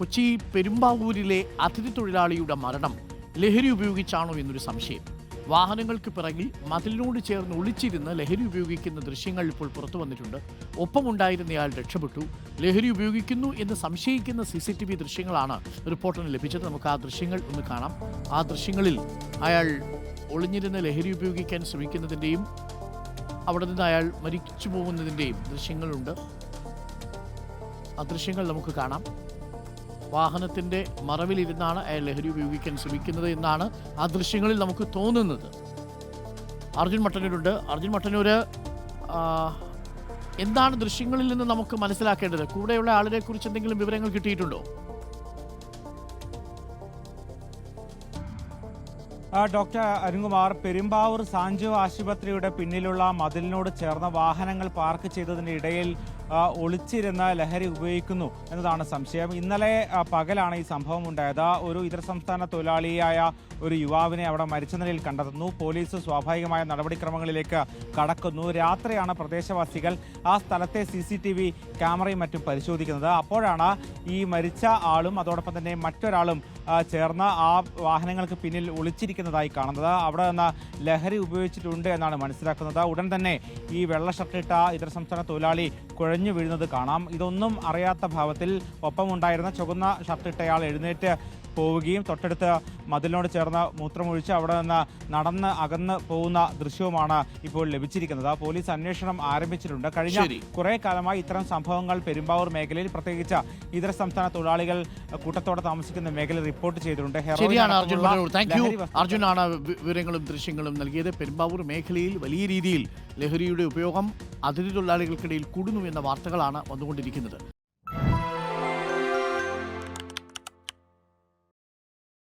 കൊച്ചി പെരുമ്പാവൂരിലെ അതിഥി തൊഴിലാളിയുടെ മരണം ലഹരി ഉപയോഗിച്ചാണോ എന്നൊരു സംശയം. വാഹനങ്ങൾക്ക് പിറകിൽ മതിലിനോട് ചേർന്ന് ഒളിച്ചിരുന്ന് ലഹരി ഉപയോഗിക്കുന്ന ദൃശ്യങ്ങൾ ഇപ്പോൾ പുറത്തു വന്നിട്ടുണ്ട്. ഒപ്പമുണ്ടായിരുന്നയാൾ രക്ഷപ്പെട്ടു. ലഹരി ഉപയോഗിക്കുന്നു എന്ന് സംശയിക്കുന്ന സി സി ടി വി ദൃശ്യങ്ങളാണ് റിപ്പോർട്ടിന് ലഭിച്ചത്. നമുക്ക് ആ ദൃശ്യങ്ങൾ ഒന്ന് കാണാം. ആ ദൃശ്യങ്ങളിൽ അയാൾ ഒളിഞ്ഞിരുന്ന് ലഹരി ഉപയോഗിക്കാൻ ശ്രമിക്കുന്നതിന്റെയും അവിടെ നിന്ന് അയാൾ മരിച്ചു പോകുന്നതിന്റെയും ദൃശ്യങ്ങളുണ്ട്. ആ ദൃശ്യങ്ങൾ നമുക്ക് കാണാം. വാഹനത്തിന്റെ മറവിലിരുന്നാണ് അയാൾ ലഹരി ഉപയോഗിക്കാൻ ശ്രമിക്കുന്നത് എന്നാണ് ആ ദൃശ്യങ്ങളിൽ നമുക്ക് തോന്നുന്നത്. അർജുൻ മട്ടന്നൂരുണ്ട്. അർജുൻ മട്ടന്നൂര് എന്താണ് ദൃശ്യങ്ങളിൽ നിന്ന് നമുക്ക് മനസ്സിലാക്കേണ്ടത്? കൂടെയുള്ള ആളിനെ കുറിച്ച് എന്തെങ്കിലും വിവരങ്ങൾ കിട്ടിയിട്ടുണ്ടോ? ഡോക്ടർ അരുൺകുമാർ പെരുമ്പാവൂർ സാഞ്ചു ആശുപത്രിയുടെ പിന്നിലുള്ള മതിലിനോട് ചേർന്ന വാഹനങ്ങൾ പാർക്ക് ചെയ്തതിനിടയിൽ ഒളിച്ചിരുന്ന് ലഹരി ഉപയോഗിക്കുന്നു എന്നതാണ് സംശയം. ഇന്നലെ പകലാണ് ഈ സംഭവം ഉണ്ടായത്. ഒരു ഇതര സംസ്ഥാന തൊഴിലാളിയായ ഒരു യുവാവിനെ അവിടെ മരിച്ച നിലയിൽ കണ്ടെത്തുന്നു. പോലീസ് സ്വാഭാവികമായ നടപടിക്രമങ്ങളിലേക്ക് കടക്കുന്നു. രാത്രിയാണ് പ്രദേശവാസികൾ ആ സ്ഥലത്തെ സി സി ടി വി ക്യാമറയും മറ്റും പരിശോധിക്കുന്നത്. അപ്പോഴാണ് ഈ മരിച്ച ആളും അതോടൊപ്പം തന്നെ മറ്റൊരാളും ചേർന്ന് ആ വാഹനങ്ങൾക്ക് പിന്നിൽ ഒളിച്ചിരിക്കുന്നതായി കാണുന്നത്. അവിടെ നിന്ന് ലഹരി ഉപയോഗിച്ചിട്ടുണ്ട് എന്നാണ് മനസ്സിലാക്കുന്നത്. ഉടൻ തന്നെ ഈ വെള്ള ഷർട്ടിട്ട ഇതര സംസ്ഥാന തൊഴിലാളി കുഴഞ്ഞു വീഴുന്നത് കാണാം. ഇതൊന്നും അറിയാത്ത ഭാവത്തിൽ ഒപ്പമുണ്ടായിരുന്ന ചുവന്ന ഷർട്ടിട്ടയാൾ എഴുന്നേറ്റ് പോവുകയും തൊട്ടടുത്ത് മതിലിനോട് ചേർന്ന് മൂത്രമൊഴിച്ച് അവിടെ നിന്ന് നടന്ന് അകന്ന് പോകുന്ന ദൃശ്യവുമാണ് ഇപ്പോൾ ലഭിച്ചിരിക്കുന്നത്. പോലീസ് അന്വേഷണം ആരംഭിച്ചിട്ടുണ്ട്. കഴിഞ്ഞ കുറേ കാലമായി ഇത്തരം സംഭവങ്ങൾ പെരുമ്പാവൂർ മേഖലയിൽ പ്രത്യേകിച്ച് ഇതര സംസ്ഥാന തൊഴിലാളികൾ കൂട്ടത്തോടെ താമസിക്കുന്ന മേഖല റിപ്പോർട്ട് ചെയ്തിട്ടുണ്ട്. അർജുനാണ് വിവരങ്ങളും ദൃശ്യങ്ങളും നൽകിയത്. പെരുമ്പാവൂർ മേഖലയിൽ വലിയ രീതിയിൽ ലഹരിയുടെ ഉപയോഗം അതിഥി തൊഴിലാളികൾക്കിടയിൽ കൂടുന്നു എന്ന വാർത്തകളാണ് വന്നുകൊണ്ടിരിക്കുന്നത്.